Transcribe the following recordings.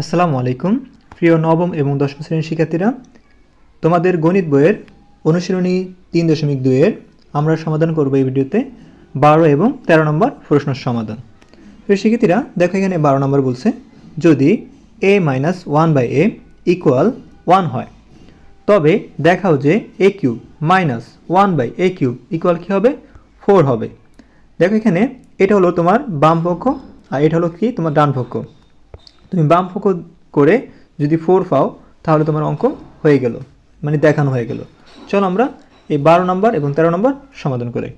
আসসালামু আলাইকুম। প্রিয় নবম এবং দশম শ্রেণির শিক্ষার্থীরা, তোমাদের গণিত বইয়ের অনুশীলনী তিন দশমিক দুইয়ের আমরা সমাধান করব এই ভিডিওতে বারো এবং তেরো নম্বর প্রশ্নের সমাধান। প্রিয় শিক্ষার্থীরা, দেখো এখানে বারো নম্বর বলছে, যদি A minus one by A equal one হয়, তবে দেখাও যে A cube minus one by A cube equal কী হবে? ফোর হবে। দেখো এখানে এটা হলো তোমার বাম পক্ষ আর এটা হলো কি? তোমার ডান পক্ষ। তুমি বাম পক্ষ করে যদি ফোর পাও, তাহলে তোমার অঙ্ক হয়ে গেল মানে দেখানো হয়ে গেল। চলো আমরা এই বারো নম্বর এবং তেরো নম্বর সমাধান করি।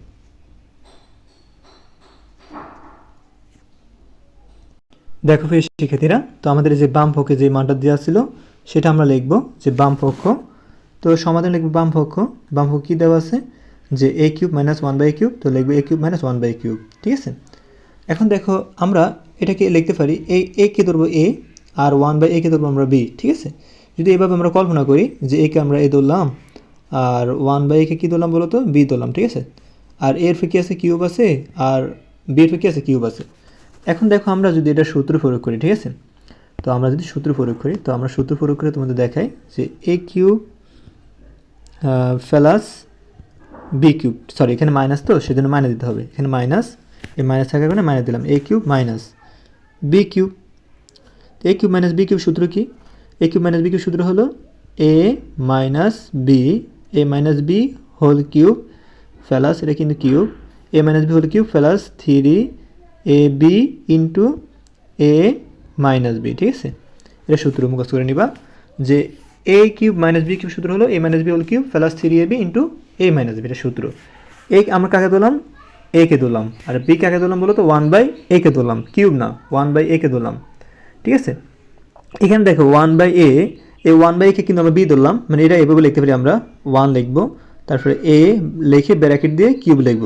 দেখো প্রিয় শিক্ষার্থীরা, তো আমাদের যে বাম পক্ষে যে মানটা দেওয়া ছিল, সেটা আমরা লিখব যে বাম পক্ষ তো সমাধান লিখব বাম পক্ষ বাম পক্ষ কী দেওয়া আছে? যে A cube minus one by cube তো লিখব A cube minus one by cube ঠিক আছে? এখন দেখো আমরা এটাকে লিখতে পারি, এই এ কে ধরবো এ আর ওয়ান বাই এ কে ধরবো আমরা বি ঠিক আছে? যদি এভাবে আমরা কল্পনা করি যে একে আমরা এ ধরলাম, আর ওয়ান বাই একে কী ধরলাম বলো তো? বি ধরলাম, ঠিক আছে? আর এর ফে কী আছে? কিউব আছে, আর বির ফে কী আছে? কিউব আছে। এখন দেখো আমরা যদি এটা সূত্র প্রয়োগ করি, ঠিক আছে? তো আমরা যদি সূত্র প্রয়োগ করি, তো আমরা সূত্র প্রয়োগ করে তোমাদের দেখাই যে A cube plus B cube sorry এখানে মাইনাস তো, সেজন্য মাইনাস দিতে হবে। এখানে মাইনাস এই মাইনাস থাকার কারণে মাইনাস দিলাম। A cube minus B cube A cube minus B cube সূত্র কি? A cube minus B cube সূত্র হলো A minus B A minus B whole cube plus, এটা কিন্তু cube A minus B whole cube plus three A B into A minus B ঠিক আছে? এটা সূত্র মুখস্থ করে নিবা যে A cube minus B cube সূত্র হলো A minus B whole cube plus three A B into A minus B এটা সূত্র। এ আমরা কাকে দিলাম? এ কে দিলাম আর বি কাকে দিলাম বলো তো? ওয়ান বাই এ কে দিলাম কিউব না ওয়ান বাই এ কে দিলাম ঠিক আছে? এখানে দেখো ওয়ান বাই এ এই ওয়ান বাই কে কিন্তু আমরা বি ধরলাম। মানে এটা এভাবে লিখতে পারি আমরা। ওয়ান লিখব, তারপরে এ লিখে ব্র্যাকেট দিয়ে কিউব লিখব।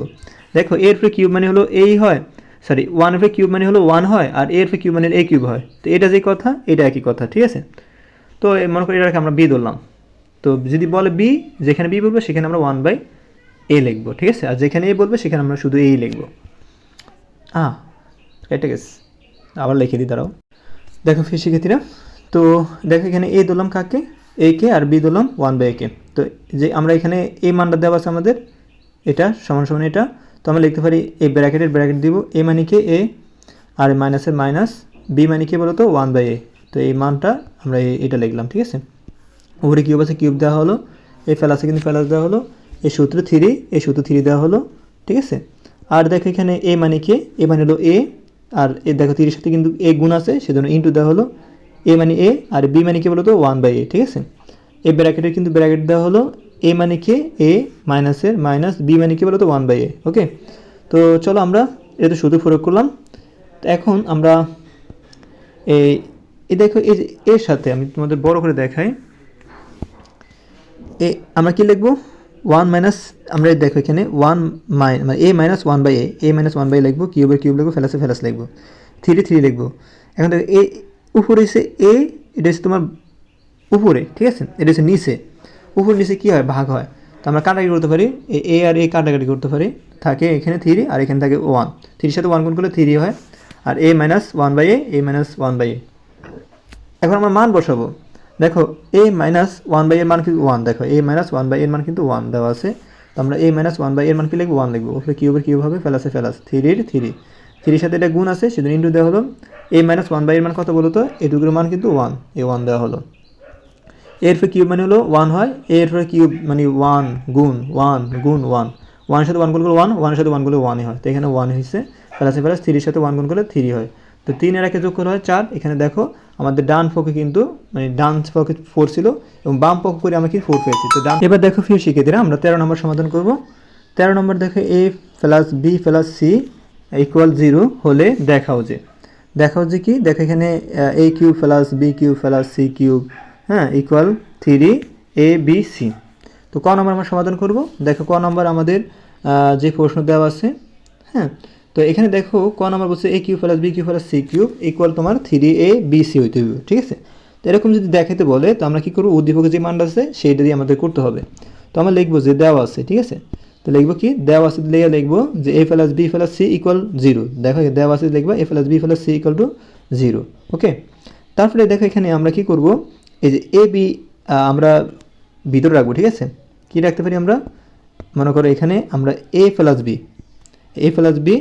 দেখো এর ফে কিউব মানে হলো এই হয়। সরি ওয়ান ফে কিউব মানে হলো ওয়ান হয়, আর এর ফে কিউব মানে এ কিউব হয়। তো এটা যে কথা, এটা একই কথা, ঠিক আছে? তো মনে করি এটাকে আমরা বি ধরলাম। তো যদি বলে বি যেখানে বি বলব, সেখানে আমরা ওয়ান বাই এ লিখব, ঠিক আছে? আর যেখানে এ বলবে, সেখানে আমরা শুধু এই লিখব। আহ এটা গেছে আবার লিখে দিই, দাঁড়াও। দেখো ফি শিক্ষার্থীরা, তো দেখো এখানে এ দিলাম কাকে? এ কে আর বি দিলাম ওয়ান বাই কে। তো যে আমরা এখানে এই মানটা দেওয়া আছে আমাদের, এটা সমান সমান এটা। তো আমরা লিখতে পারি এই ব্র্যাকেটের ব্র্যাকেট দিব এ মানে কে এ আর মাইনাসের মাইনাস বি মানে কে বলো তো ওয়ান বাই এ তো এই মানটা আমরা এটা লিখলাম, ঠিক আছে? উপরে কিউব আছে কিউব দেওয়া হলো। এই ফেলাসে কিন্তু ফেলাস দেওয়া হলো। এই সূত্র থ্রি এই সূত্র থ্রি দেওয়া হলো, ঠিক আছে? আর দেখো এখানে এ মানে কে? এ মানে হলো এ আর এ দেখো তিরিশ সাথে কিন্তু এ গুণ আছে, সেজন্য ইন্টু দেওয়া হলো এ মানে এ আর বি মানে কি বলতো? ওয়ান বাই এ ঠিক আছে? এই ব্র্যাকেটের কিন্তু ব্র্যাকেট দেওয়া হলো এ মানে কে? এ মাইনাসের মাইনাস বি মানে কি বলতো? ওয়ান বাই এ ওকে তো চলো আমরা এটা শুধু প্রয়োগ করলাম। তো এখন আমরা এই এই দেখো, এই এর সাথে আমি তোমাদের বড় করে দেখাই। এ, আমরা কি লিখব? ওয়ান মাইনাস আমরা দেখো এখানে ওয়ান মাই মানে A minus one by A A minus one by লিখব কিউবের কিউব লিখব ফেলাসে ফেলাস লিখব থ্রি থ্রি লিখব। এখন দেখো, এ উপরে এসে এ এটা হচ্ছে তোমার উপরে, ঠিক আছে? এটা হচ্ছে নিচে। উপর নিচে কী হয়? ভাগ হয়। তো আমরা কাটাকাটি করতে পারি, এ এ আর এ কাটাকাটি করতে পারি। থাকে এখানে থ্রি আর এখানে থাকে ওয়ান থ্রির সাথে ওয়ান গুণ করলে থ্রি হয়। আর A minus one by A A minus one by A এখন আমরা মান বসাবো। দেখো এ মাইনাস ওয়ান বাই এর মান কিন্তু ওয়ান দেখো এ মাইনাস ওয়ান বাই এর মান কিন্তু ওয়ান দেওয়া আছে। তো আমরা এ মাইনাস ওয়ান বাই এর মান কি লিখব? ওয়ান লিখব। ওপরে কিউবের কিউব হবে? ফেলাসে ফেলাস থ্রির থ্রি থ্রির সাথে এটা গুণ আছে, সেজন্য ইন্টু দেওয়া হলো। এ মাইনাস ওয়ান বাই এর মান কত বলো তো? এটুকুর মান কিন্তু ওয়ান এ ওয়ান দেওয়া হলো। এর ফে কিউব মানে হলো ওয়ান হয় এর ফে কিউব মানে ওয়ান গুণ ওয়ান গুণ ওয়ান ওয়ানের সাথে ওয়ান গুণ করলে ওয়ান ওয়ানের সাথে ওয়ান করলে ওয়ানই হয়। তো এখানে ওয়ান হয়েছে প্লাসে প্লাস থ্রির সাথে ওয়ান গুণ করলে থ্রি হয়। তো তিন এর একে যোগ করে হয় চার। এখানে দেখো, আমাদের ডান পক্ষে কিন্তু মানে ডান পক্ষে ফোর ছিল এবং বাম পক্ষ করে আমরা কি ফোর পেয়েছি। তো ডান এবার দেখো ফির শিখে দিলাম আমরা তেরো নম্বর সমাধান করব। তেরো নম্বর দেখো A plus B plus C equal zero হলে দেখাও যে। দেখাও যে কি? দেখো এখানে A cube plus B cube plus C cube হ্যাঁ equal three A B C তো ক নম্বর আমরা সমাধান করব? দেখো ক নম্বর আমাদের যে প্রশ্ন দেওয়া আছে হ্যাঁ তো এখানে দেখো ক নম্বর বলছে A cube plus B cube plus C cube equal তোমার থ্রি এ বি সি হইতে হবে ঠিক আছে? তো এরকম যদি দেখাতে বলে, তো আমরা কী করব? উদ্দীপকের যে মানটা আছে, সেইটা দিয়ে আমাদের করতে হবে। তো আমরা লিখব যে দেওয়া আছে, ঠিক আছে? তো লিখব কি? দেওয়া আছে লিখে লিখব যে A plus B plus C equal zero দেখো দেওয়া আছে লিখব A plus B plus C equal to zero okay তারপরে দেখো এখানে আমরা কি করব? এই যে এ বি আমরা ভিতরে রাখব, ঠিক আছে? কি রাখতে পারি আমরা? মনে করো এখানে আমরা A plus B A plus B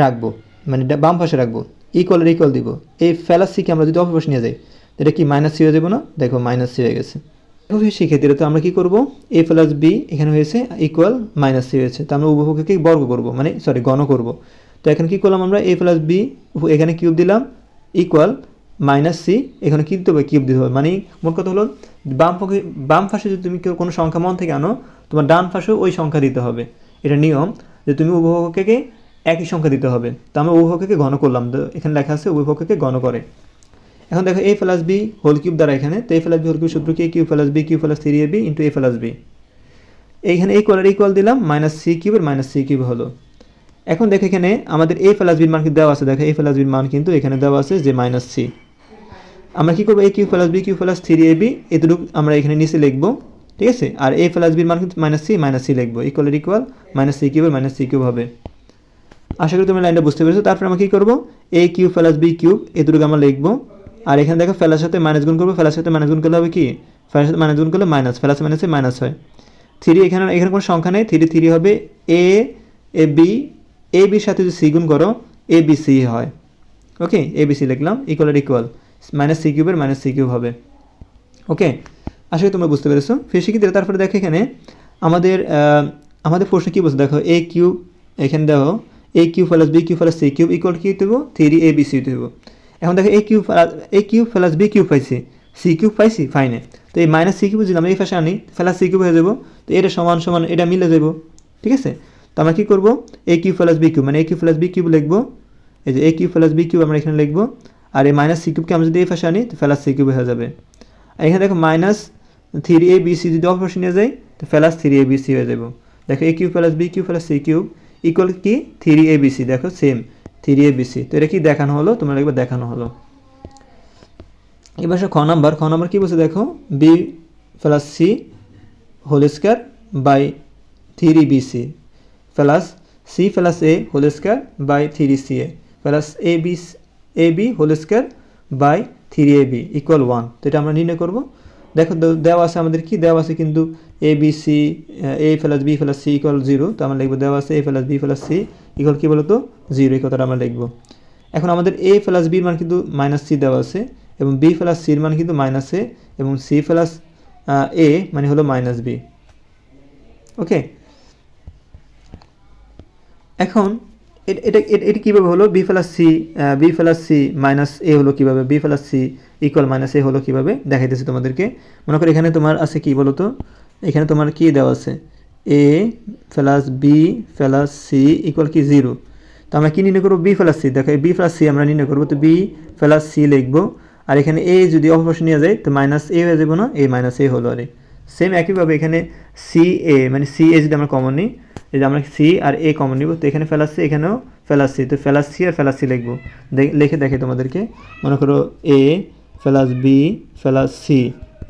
রাখব মানে বাম পাশে রাখব ইকুয়ালের ইকুয়াল দিব। এই প্লাস সিকে আমরা যদি অপর নিয়ে যাই এটা কি মাইনাস সি হয়ে যাব না? দেখো মাইনাস সি হয়ে গেছে। সেক্ষেত্রে তো আমরা কি করব? এ প্লাস বি এখানে হয়েছে ইকুয়াল মাইনাস সি হয়েছে। তো আমরা উভয়কে বর্গ করব? মানে সরি গণ করব। তো এখানে কি করলাম আমরা? এ প্লাস বি এখানে কিউব দিলাম ইকুয়াল মাইনাস সি এখানে কী দিতে হবে? কিউব দিতে হবে। মানে মোট কথা হলো, বাম পক্ষে বাম পাশে যদি তুমি কোনো সংখ্যা মন থেকে আনো, তোমার ডান পাশেও ওই সংখ্যা দিতে হবে। এটা নিয়ম যে তুমি উভয়পক্ষকে একই সংখ্যা দিতে হবে। তো আমরা উভয়পক্ষকে ঘন করলাম। তো এখানে লেখা আছে উভয়পক্ষকে ঘন করে। এখন দেখো A plus B whole cube দ্বারা এখানে। তো A plus B whole cube সূত্র কি? Cube plus B cube plus three A B into A plus B এইখানে ইকুয়াল আর ইকুয়াল দিলাম মাইনাস সি কিউবের মাইনাস সি কিউব হলো। এখন দেখো এখানে আমাদের এ প্লাস বির মান কিন্তু দেওয়া আছে। দেখো এ প্লাস বির মান কিন্তু এখানে দেওয়া আছে যে মাইনাস সি আমরা কী করব? A cube plus B cube plus three A B এতটুকু আমরা এখানে নিচে লিখব। ঠিক আছে? আর এ প্লাস বির মান কিন্তু মাইনাস সি মাইনাস সি লিখব। ইকুয়াল ইকুয়াল মাইনাস সি কিউবের মাইনাস সি কিউব হবে। আশা করি তুমি লাইনটা বুঝতে পেরেছ। তারপরে আমরা কী করব? A cube plus B cube এতটুকু আমরা লিখব। আর এখানে দেখো ফেলার সাথে মাইনাস গুণ করব। ফেলার সাথে মাইনাস গুণ করলে হবে কি? ফেলার সাথে মাইনাস গুণ করলে মাইনাস ফেলার সাথে মাইনাসে মাইনাস হয়। থ্রি এখানে এখানে কোনো সংখ্যা নেই। থ্রি থ্রি হবে। এ এ বি এ বির সাথে যদি সি গুণ করো এ বি সি হয়। ওকে এ বি সি লিখলাম। ইকুয়াল আর ইকুয়াল মাইনাস সি কিউবের মাইনাস সি কিউব হবে। ওকে আশা করি তোমরা বুঝতে পেরেছ। ফের শিখিতে তারপরে দেখো এখানে। আমাদের আমাদের প্রশ্ন কী বলছে? দেখো এ কিউব এখানে দেখো A cube plus B cube plus C cube equal কি দেবো থ্রি এ বি সি দেবো এখন দেখো A cube A cube plus B cube পাইছি। সি কিউব পাইছি? ফাইনে তো এই মাইনাস সি কিউব যদি এই পাশে আনি প্লাস সি কিউব হয়ে যাব তো এটা সমান সমান, এটা মিলে যাব ঠিক আছে? তো আমরা কী করব? A cube plus B cube মানে A cube plus B cube লিখব। এই যে A cube plus B cube আমরা এখানে লিখব। আর এই মাইনাস সি কিউবকে আমরা যদি এই পাশে আনি, তো প্লাস সি কিউব হয়ে যাবে। এখানে দেখো minus three a b c যদি অপর পাশে নিয়ে যাই, তো plus three a b c হয়ে যাব দেখো a cube plus b cube plus c cube equal কি? থ্রি এ বি সি দেখো same three a b c তো এটা কি দেখানো হলো? তোমরা লিখবে দেখানো হলো। এবার খ নাম্বার। খ নাম্বার কী বলছে দেখো? B plus c whole square by three b c plus c plus a whole square by three c a plus a b a b whole square by three a b equal one তো এটা আমরা নির্ণয় করব। দেখো দেওয়া আছে আমাদের কি? দেওয়া আছে কিন্তু a b c a plus b plus c equal zero তো আমরা লিখব দেওয়া আছে a plus b plus c equal কী বলতো? জিরো এই কথাটা আমরা লিখব। এখন আমাদের এ প্লাস বির মান কিন্তু মাইনাস সি দেওয়া আছে এবং বি প্লাস সির মান কিন্তু মাইনাস এ এবং সি প্লাস এ মানে হলো মাইনাস বি ওকে এখন এটা এটা- কীভাবে হলো? B plus c b plus c minus a হলো কীভাবে? B plus c equal minus a হলো কীভাবে? দেখাইতেছি তোমাদেরকে। মনে করো এখানে তোমার আছে কি বলো তো এখানে তোমার কি দেওয়া আছে? A plus b plus c equal কি? জিরো তো আমরা কী নির্ণয় করব? বি প্লাস সি দেখো বি প্লাস সি আমরা নির্ণয় করব। তো বি প্লাস সি লিখব। আর এখানে এ যদি অপরপাশে নিয়ে যায়, তো মাইনাস এ হয়ে যাব না? এ মাইনাস এ হলো আরে। সেম একইভাবে এখানে সি এ মানে সি এ যদি আমরা কমন নিই এই যে আমরা সি আর এ কমন নিব, তো এখানে ফেলাসি এখানেও ফেলাসি তো ফেলাসি আর ফেলাসি লিখব। লিখে দেখে তোমাদেরকে। মনে করো a plus b plus c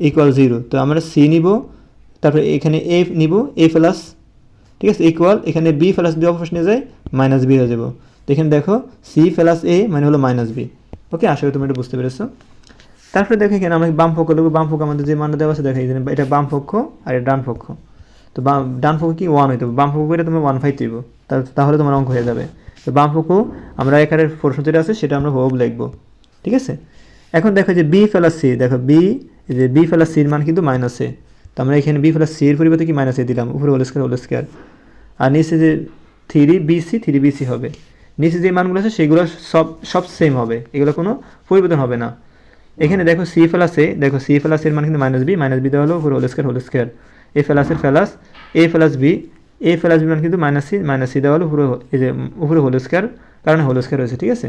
equal zero তো আমরা সি নিব, তারপরে এখানে এ নিব, এ প্লাস ঠিক আছে ইকুয়াল এখানে বি প্লাস বি অপর নিয়ে যায় মাইনাস বি হয়ে যাব। তো এখানে দেখো সি প্লাস এ মানে হলো মাইনাস বি ওকে আশা করি তুমি এটা বুঝতে পেরেছ। তারপরে দেখো এখানে আমরা বাম পক্ষ দেবো বাম পক্ষ আমাদের যে মানটা দেওয়া আছে, দেখো এখানে এটা বাম পক্ষ আর এটা ডান পক্ষ। তো বাম, ডান পক্ষ কি ওয়ান হইতে বাম পক্ষ করে তুমি ওয়ান ফাইভ দিব তাহলে তোমার অঙ্ক হয়ে যাবে। তো বাম পক্ষ আমরা এখানে প্রশ্ন যেটা আছে, সেটা আমরা হোক লিখব। ঠিক আছে? এখন দেখো যে বি প্লাস সি দেখো বি যে বি প্লাস সির মান কিন্তু মাইনাস এ তো আমরা এখানে বি প্লাস সির পরিবর্তে কি মাইনাস এ দিলাম? উপরে হোল স্কোয়ার হোল স্কোয়ার আর নিচে যে থ্রি বিসি থ্রি বিসি হবে। নিচে যে মানগুলো আছে, সেগুলো সব সব সেম হবে। এগুলো কোনো পরিবর্তন হবে না। এখানে দেখো সি প্লাস এ দেখো সি প্লাস এর মান কিন্তু মাইনাস বি মাইনাস বি দেওয়া হলো, উপরে whole square whole square a প্লাসের plus a plus b a plus b মান কিন্তু মাইনাস সি মাইনাস সি দেওয়া উপরে এই যে উপরে হোল স্কোয়ার কারণে হোল স্কোয়ার হয়েছে ঠিক আছে?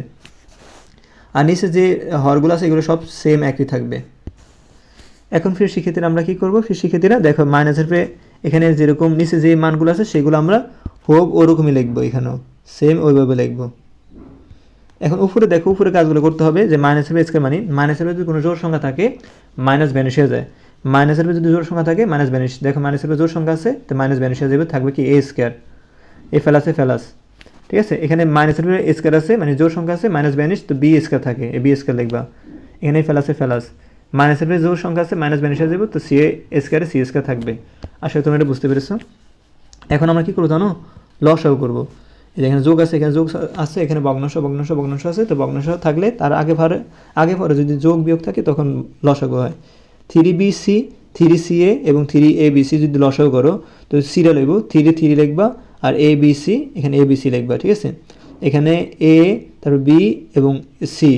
আর নিচে যে হরগুলো আছে, এগুলো সব সেম একই থাকবে। এখন ফির শিক্ষার্থীরা আমরা কি করব? ফির শিক্ষার্থীরা, দেখো মাইনাসের পরে এখানে যেরকম নিচে যে মানগুলো আছে, সেগুলো আমরা হোক ওরকমই লিখব এখানেও। সেম ওইভাবে লিখব। এখন উপরে দেখো, উপরে কাজগুলো করতে হবে যে মাইনাসের স্কোয়ার মানি মাইনাসের যদি কোনো জোর সংখ্যা থাকে মাইনাস ভ্যানিশ হয়ে যায়। মাইনাসের যদি জোর সংখ্যা থাকে, মাইনাস ভ্যানিশ দেখো মাইনাসের জোর সংখ্যা আছে, তো মাইনাস হয়ে যাবে থাকবে কি এ স্কোয়ার এ ফেলাসে ফেলাস ঠিক আছে? এখানে মাইনাসের পরে স্কোয়ার আছে মানে জোর সংখ্যা আছে, মাইনাস ভ্যানিশ তো বি স্কোয়ার থাকে এ বি স্কোয়ার লিখবা। এখানে ফেলাসে ফেলাস মাইনাসের জোর সংখ্যা আছে, মাইনাস বেনিশে যাব তো সি এ স্কোয়ারে সি স্কোয়ার থাকবে। আসলে তোমরা এটা বুঝতে পেরেছ। এখন আমরা কি করব জানো? লসাও করব। এখানে যোগ আছে, এখানে যোগ আছে, এখানে ভগ্নাংশ ভগ্নাংশ ভগ্নাংশ আছে, তো ভগ্নাংশ থাকলে তার আগে ভারে আগে পরে যদি যোগ বিয়োগ থাকে, তখন লসাগু হয়। Three b c, three c a এবং থ্রি এ বি সি যদি লসাগু করো, তো সিটা লিখব থ্রি থ্রি লিখবা আর এ বি সি, এখানে এ বি সি লিখবা, ঠিক আছে? এখানে এ, তারপর বি এবং সি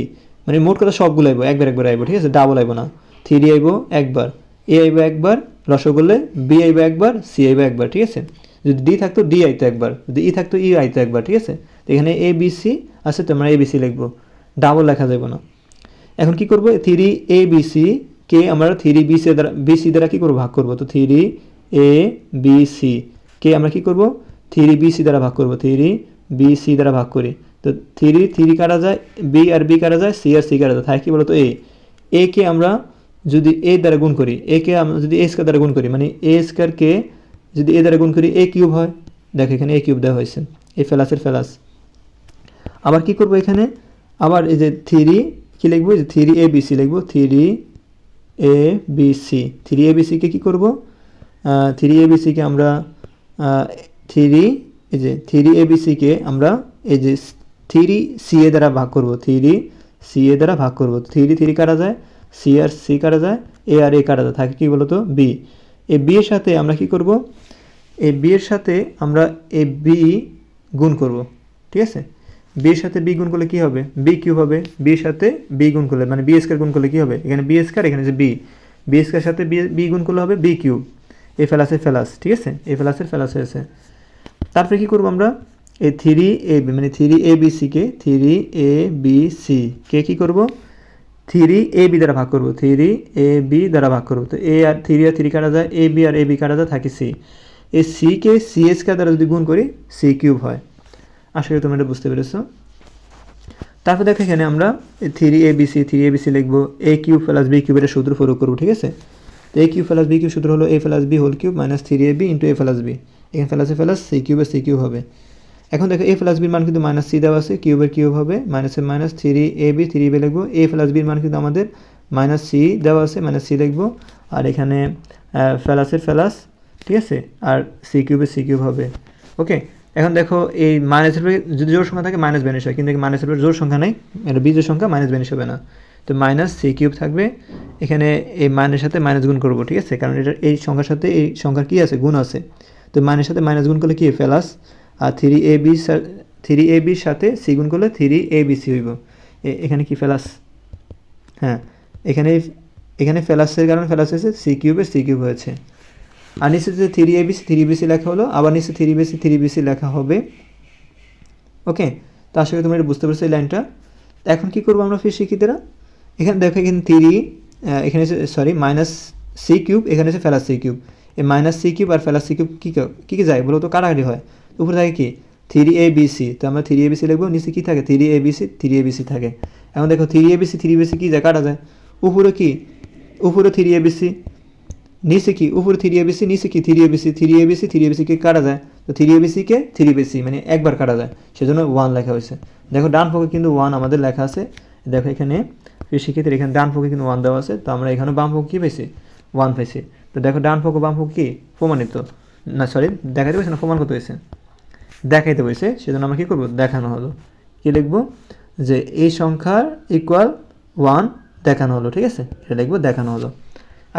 মানে মোট কথা সবগুলো আইব, একবার একবার আইব, ঠিক আছে? ডাবল আইব না। থ্রি আইব একবার, এ আইব একবার লসাগু করলে বি আইব একবার, সি আইব একবার, ঠিক আছে? যদি ডি থাকতো, ডি আইতো একবার, যদি ই থাকতো, ই আইতো একবার, ঠিক আছে? তো এখানে এ বি সি আছে, তো আমরা এ বি সি লিখব। ডাবল লেখা যাবে না। এখন কি করব? থ্রি এ বি সি কে আমরা থ্রি বি সি দ্বারা, বি সি দ্বারা কী করব? ভাগ করব। তো থ্রি এ, বি, সি। কে আমরা কি করব? থ্রি বি সি দ্বারা ভাগ করব। থ্রি বি সি দ্বারা ভাগ করি। তো থ্রি থ্রি কাটা যায়? বি আর বি কাটা যায়? সি আর সি কাটা যায়? তাই কি বলতো? এ এ কে আমরা যদি এ দ্বারা গুণ করি, এ কে আমরা যদি এ স্কোয়ার দ্বারা গুণ করি মানে এ স্কোয়ার কে যদি এ দ্বারা গুণ করি, এ কিউব হয়। দেখো এখানে এ কিউব দেওয়া হয়েছে। এ ফেলাসের ফেলাস। আবার কি করব এখানে? আবার এই যে থ্রি, কী লিখব? যে থ্রি এ বি সি লিখব। Three a b c three a b সিকে কী করব? থ্রি এ বি সিকে আমরা থ্রি এই যে থ্রি এ বি সিকে আমরা, এই যে থ্রি সি এ দ্বারা ভাগ করব। থ্রি সি এ দ্বারা ভাগ করব। থ্রি থ্রি কাটা যায়? সি আর সি কাটা যায়? এ আর এ কাটা যায়? থাকে কী বলতো? বি এই বি এর সাথে আমরা কি করব? এই বি এর সাথে আমরা এই বি গুণ করব। ঠিক আছে? বি এর সাথে বি গুণ করলে কী হবে? বি কিউ হবে। বি এর সাথে বি গুণ করলে মানে বি স্কোয়ার গুণ করলে কী হবে? এখানে বি স্কোয়ার এখানে যে বি বি স্কোয়ার সাথে বি বি গুণ করলে হবে বি কিউ এ ফেলাসে ফেলাস ঠিক আছে? এ ফেলাসের ফেলাস হয়েছে তারপরে কী করব আমরা? এই থ্রি এ বি মানে থ্রি এ বি সিকে থ্রি এ বি সি কে কী করব? থ্রি এ বি দ্বারা ভাগ করব। থ্রি এ বি দ্বারা ভাগ করব। তো এ আর থ্রি আর থ্রি কাটা যায় A B R A B কাটা যায়, থাকে সি এই সিকে সি এস কে দ্বারা যদি গুণ করি সি কিউব হয়। আশা করি তোমরা এটা বুঝতে পেরেছ। তারপর দেখো এখানে আমরা three a b c three a b c লিখব। এ কিউব প্লাস বি কিউবের সূত্র প্রয়োগ করব, ঠিক আছে? তো a cube plus b cube সূত্র হলো a plus b whole cube minus three a b into a plus b এখানে প্লাসে প্লাস সি কিউবের সি কিউব হবে। এখন দেখো এ প্লাস বির মান কিন্তু মাইনাস সি দেওয়া আছে কিউবের কিউব হবে। মাইনাসের minus three a b three b লিখব। এ প্লাস বির মান কিন্তু আমাদের মাইনাস সি দেওয়া আছে মাইনাস সি লিখব। আর এখানে ফেলাসের ফেলাস ঠিক আছে? আর সি কিউবের সি কিউব হবে। ওকে এখন দেখো, এই মাইনাসের যদি জোর সংখ্যা থাকে মাইনাস বেনিশ হয়। কিন্তু মাইনাসের পরে জোর সংখ্যা নেই এটা বীজের সংখ্যা মাইনাস বেনিশ হবে না। তো মাইনাস সি কিউব থাকবে। এখানে এই মাইনের সাথে মাইনাস গুণ করব, ঠিক আছে? কারণ এটা এই সংখ্যার সাথে এই সংখ্যার কী আছে? গুণ আছে। তো মাইনের সাথে মাইনাস গুণ করলে কী plus. R three a b three a বির সাথে সি গুণ করলে থ্রি এ বি সি হইব। এখানে কি ফেলাস? হ্যাঁ এখানে এখানে ফেলাসের কারণে ফেলাস হয়েছে সি কিউবে সি কিউব হয়েছে। আর নিচে যে three a b c three b c লেখা হলো, আবার নিচে থ্রি বিসি থ্রি বিসি লেখা হবে। ওকে তো আশা করি তোমরা এটা বুঝতে পারছ এই লাইনটা। এখন কি করব আমরা ফির শিক্ষিতরা? এখানে দেখো, এখানে থ্রি এখানে সরি মাইনাস সি কিউব এখানে হচ্ছে ফেলাস সি কিউব এই মাইনাস সি কিউব আর ফেলাস সি কিউব কী কী কী যায়? বলো তো, কাটাকাটি হয়। উপরে থাকে কি? থ্রি এ বি সি তো আমরা থ্রি এ বি সি লিখব, নিচে কী থাকে? Three a b c three a b c থাকে। এখন দেখো three a b c three b c কী যায়? কাটা যায়। উপরে কি? উপরে থ্রি এ বি সি নিচে কি উপরে থ্রি এ বি সি নিচে কি three a b c three a b c three a b সিকে কাটা যায়। তো থ্রি এ বি সিকে থ্রি বি সি মানে একবার কাটা যায়। সেজন্য ওয়ান লেখা হয়েছে। দেখো ডান পক্ষে কিন্তু ওয়ান আমাদের লেখা আছে। দেখো এখানে শিক্ষিতের এখানে ডান পক্ষে কিন্তু ওয়ান দেওয়া আছে। তো আমরা এখানে বাম পক্ষ কী পেয়েছি ওয়ান পেয়েছি তো দেখো ডান পক্ষ, বাম পক্ষ কি? প্রমাণিত। না সরি দেখাতে পারছে না, প্রমাণ করতে হয়েছে। দেখাইতে বলছে সেজন্য আমরা কী করব? দেখানো হলো। কী লিখব? যে এই সংখ্যার ইকুয়াল ওয়ান দেখানো হলো, ঠিক আছে? এটা লিখব, দেখানো হলো।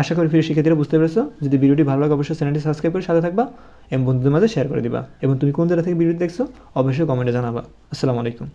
আশা করি ফিরে শিক্ষার্থীরা বুঝতে পেরেছ। যদি ভিডিওটি ভালো লাগে, অবশ্যই চ্যানেলটি সাবস্ক্রাইব করে সাথে থাকবা এবং বন্ধুদের মাঝে শেয়ার করে দিবা। এবং তুমি কোন জায়গা থেকে ভিডিও দেখছ, অবশ্যই কমেন্টে জানাবা। আসসালামু আলাইকুম।